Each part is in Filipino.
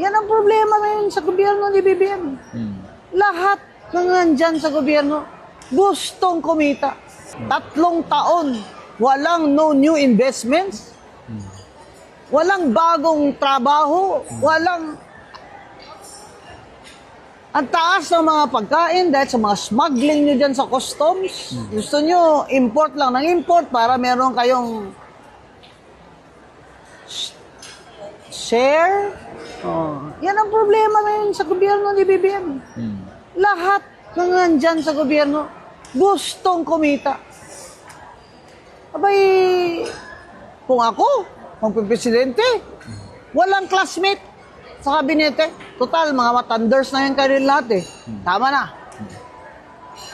Yan ang problema ngayon sa gobyerno ni BBM. Mm. Lahat ng nandyan sa gobyerno, gustong kumita. Tatlong taon, walang no new investments, walang bagong trabaho, walang... Ang taas ng mga pagkain dahil sa mga smuggling nyo dyan sa customs. Gusto nyo import lang ng import para meron kayong share. Oh. Yan ang problema ngayon sa gobyerno ni BBM. Mm. Lahat ng nandyan sa gobyerno, gustong kumita. Abay, kung ako, kung presidente, walang classmate sa kabinete. Total, mga matanders na yan kayo lahat eh. Tama na.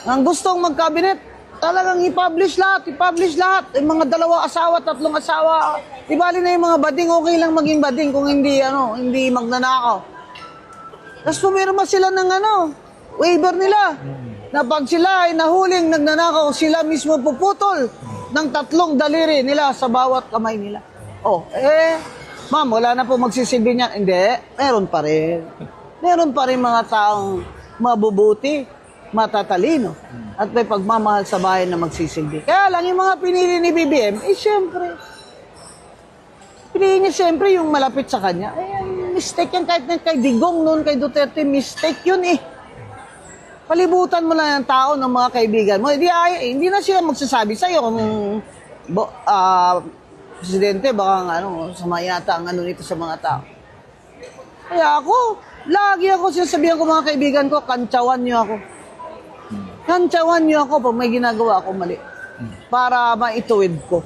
Ang gustong magkabinet, talagang i-publish lahat, i-publish lahat. Yung mga dalawa asawa, tatlong asawa, di na yung mga bading, okay lang maging bading kung hindi, ano, hindi magnanakaw. Tapos pumirma sila ng ano, waiver nila. Na pag sila ay nahuling nagnanakaw, sila mismo puputol ng tatlong daliri nila sa bawat kamay nila. Oh, eh, ma'am, wala na po magsisilbi niyan. Hindi, meron pa rin. Meron pa rin mga taong mabubuti, matatalino, at may pagmamahal sa bayan na magsisilbi. Kaya lang, yung mga pinili ni BBM, eh, siyempre, Piliin niya siyempre yung malapit sa kanya. Eh, mistake yan kahit na kay Digong noon, kay Duterte, mistake yun eh. Palibutan mo lang ang tao ng mga kaibigan mo. Hindi, ay, hindi na sila magsasabi sa'yo kung bo, ah, presidente, baka ano, sama yata ang ano nito sa mga tao. Kaya ako, lagi ako sinasabihan ko mga kaibigan ko, kantsawan niyo ako. Kantsawan niyo ako pag may ginagawa ako mali. Para maituwid ko.